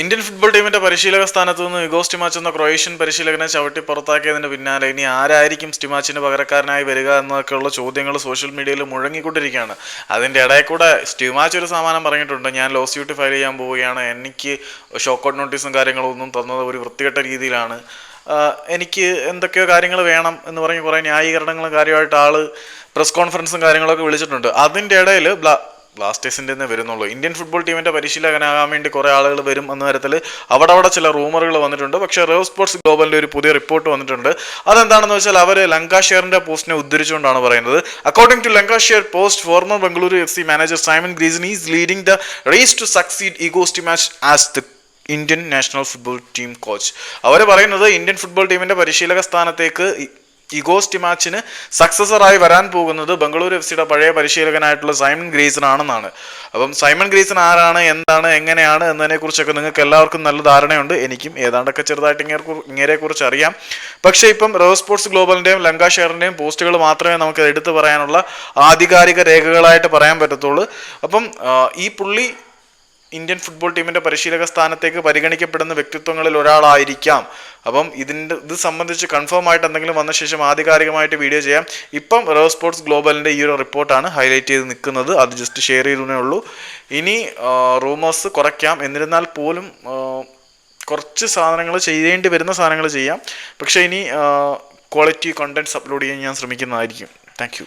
Indian football ടീമിന്റെ പരിശീലക സ്ഥാനത്ത് നിന്ന് യുഗോ സ്റ്റിമാച്ച് എന്ന ക്രൊയേഷ്യൻ പരിശീലകനെ ചവിട്ടി പുറത്താക്കിയതിന് പിന്നാലെ ഇനി ആരായിരിക്കും സ്റ്റിമാച്ചിന് പകരക്കാരനായി വരിക എന്നൊക്കെയുള്ള ചോദ്യങ്ങൾ സോഷ്യൽ മീഡിയയിൽ മുഴങ്ങിക്കൊണ്ടിരിക്കുകയാണ്. അതിന്റെ ഇടയിൽ കൂടെ സ്റ്റിമാച്ച് ഒരു സമാനം പറഞ്ഞിട്ടുണ്ട്. ഞാൻ ലോസ് ഡ്യൂട്ടി ഫയൽ ചെയ്യാൻ പോവുകയാണ്. എനിക്ക് ഷോക്കൗട്ട് നോട്ടീസും കാര്യങ്ങളും ഒന്നും തന്നത് ഒരു വൃത്തികെട്ട രീതിയിലാണ്. എനിക്ക് എന്തൊക്കെയോ കാര്യങ്ങൾ വേണം എന്ന് പറഞ്ഞ് കുറേ ന്യായീകരണങ്ങളും കാര്യമായിട്ട് ആൾ പ്രസ് കോൺഫറൻസും കാര്യങ്ങളൊക്കെ വിളിച്ചിട്ടുണ്ട്. അതിന്റെ ഇടയിൽ ബ്ലാസ്റ്റേഴ്സിന്റെ തന്നെ വരുന്നുള്ളൂ. ഇന്ത്യൻ ഫുട്ബോൾ ടീമിന്റെ പരിശീലകനാകാൻ വേണ്ടി കുറേ ആളുകൾ വരും എന്ന തരത്തിൽ അവിടെ അവിടെ ചില റൂമറുകൾ വന്നിട്ടുണ്ട്. പക്ഷേ റേവ് സ്പോർട്സ് ഗ്ലോബലിന്റെ ഒരു പുതിയ റിപ്പോർട്ട് വന്നിട്ടുണ്ട്. അതെന്താണെന്ന് വെച്ചാൽ അവർ ലങ്കാഷെയറിന്റെ പോസ്റ്റിനെ ഉദ്ധരിച്ചുകൊണ്ടാണ് പറയുന്നത്. According to Lancashire Post former Bengaluru F C manager Simon Grayson is leading the race to succeed Igor Stimac as the Indian national football team coach അവർ പറയുന്നത് ഇന്ത്യൻ ഫുട്ബോൾ ടീമിന്റെ പരിശീലക സ്ഥാനത്തേക്ക് ഇഗോസ് ടിമാച്ചിന് സക്സസറായി വരാൻ പോകുന്നത് ബംഗളൂരു എഫ് സിയുടെ പഴയ പരിശീലകനായിട്ടുള്ള സൈമൺ ഗ്രീസൺ ആണെന്നാണ് അപ്പം സൈമൺ ഗ്രീസൺ ആരാണ് എന്താണ് എങ്ങനെയാണ് എന്നതിനെ കുറിച്ചൊക്കെ നിങ്ങൾക്ക് എല്ലാവർക്കും നല്ല ധാരണയുണ്ട്. എനിക്കും ഏതാണ്ടൊക്കെ ചെറുതായിട്ട് ഇങ്ങനെ കുറിച്ച് അറിയാം. പക്ഷേ ഇപ്പം റോ സ്പോർട്സ് ഗ്ലോബലിന്റെയും ലങ്കാഷെയറിന്റെയും പോസ്റ്റുകൾ മാത്രമേ നമുക്ക് എടുത്തു പറയാനുള്ള ആധികാരിക രേഖകളായിട്ട് പറയാൻ പറ്റത്തുള്ളൂ. അപ്പം ഈ പുള്ളി ഇന്ത്യൻ ഫുട്ബോൾ ടീമിന്റെ പരിശീലക സ്ഥാനത്തേക്ക് പരിഗണിക്കപ്പെടുന്ന വ്യക്തിത്വങ്ങളിൽ ഒരാളായിരിക്കാം. അപ്പം ഇതിന്റെ ഇത് സംബന്ധിച്ച് കൺഫേം ആയിട്ട് എന്തെങ്കിലും വന്ന ശേഷം ആധികാരികമായിട്ട് വീഡിയോ ചെയ്യാം. ഇപ്പം റോ സ്പോർട്സ് ഗ്ലോബലിന്റെ ഈ ഒരു റിപ്പോർട്ടാണ് ഹൈലൈറ്റ് ചെയ്ത് നിൽക്കുന്നത്. അത് ജസ്റ്റ് ഷെയർ ചെയ്തേ ഉള്ളൂ. ഇനി റൂമേഴ്സ് കുറയ്ക്കാം. എന്നിരുന്നാൽ പോലും കുറച്ച് സാധനങ്ങൾ ചെയ്യേണ്ടി വരുന്ന സാധനങ്ങൾ ചെയ്യാം. പക്ഷേ ഇനി ക്വാളിറ്റി കണ്ടന്റ്സ് അപ്ലോഡ് ചെയ്യാൻ ഞാൻ ശ്രമിക്കുന്നതായിരിക്കും. താങ്ക്